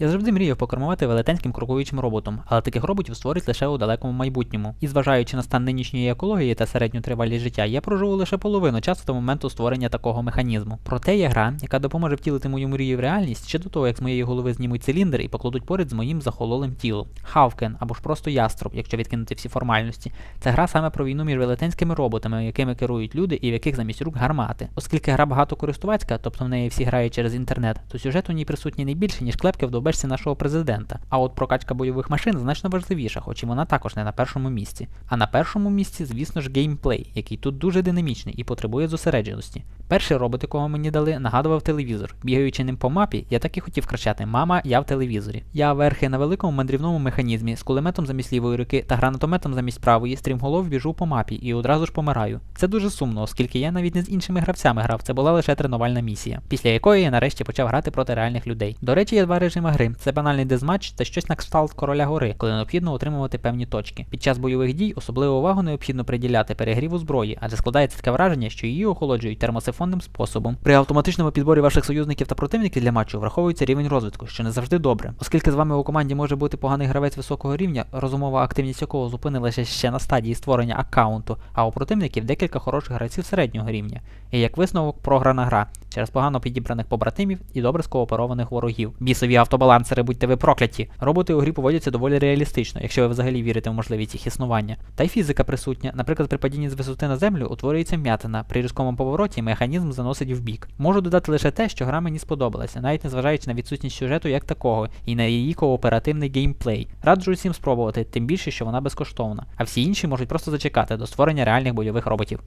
Я завжди мріяв покермувати велетенським крокуючим роботом, але таких роботів створять лише у далекому майбутньому. І зважаючи на стан нинішньої екології та середню тривалість життя, я проживу лише половину часу до моменту створення такого механізму. Проте є гра, яка допоможе втілити мою мрію в реальність ще до того, як з моєї голови знімуть циліндр і покладуть поряд з моїм захололим тілом. Хавкен або ж просто яструб, якщо відкинути всі формальності. Це гра саме про війну між велетенськими роботами, якими керують люди і в яких замість рук гармати. Оскільки гра багатокористувацька, тобто в неї всі грають через інтернет, то сюжет у ній присутній не більше, ніж клепки в довбешці нашого президента. А от прокачка бойових машин значно важливіша, хоч і вона також не на першому місці. А на першому місці, звісно ж, геймплей, який тут дуже динамічний і потребує зосередженості. Перший робот, якого мені дали, нагадував телевізор. Бігаючи ним по мапі, я так і хотів кричати Мама, я в телевізорі. Я верхи на великому мандрівному механізмі з кулеметом замість лівої руки та гранатометом замість правої, стрімголов біжу по мапі і одразу ж помираю. Це дуже сумно, оскільки я навіть не з іншими гравцями грав, це була лише тренувальна місія, після якої я нарешті почав грати проти реальних людей. До речі, є два режими гри: це банальний дезматч та щось на кшталт короля гори, коли необхідно отримувати певні точки. Під час бойових дій особливу увагу необхідно приділяти перегріву зброї, адже складається таке враження, що її охолоджують термосифонним способом. При автоматичному підборі ваших союзників та противників для матчу враховується рівень розвитку, що не завжди добре. Оскільки з вами у команді може бути поганий гравець високого рівня, розумова активність якого зупинилася ще на стадії створення аккаунту, а у противників декілька хороших гравців середнього рівня. І як висновок програна гра через погано підібраних побратимів і добре скооперованих ворогів. Бісові автобалансери, будьте ви прокляті. Роботи у грі поводяться доволі реалістично, якщо ви взагалі вірите в можливість їх існування. Та й фізика присутня. Наприклад, при падінні з висоти на землю утворюється м'ятина. При різкому повороті механізм заносить в бік. Можу додати лише те, що гра мені сподобалася, навіть незважаючи на відсутність сюжету як такого, і на її кооперативний геймплей. Раджу усім спробувати, тим більше, що вона безкоштовна, а всі інші можуть просто зачекати до створення реальних бойових роботів.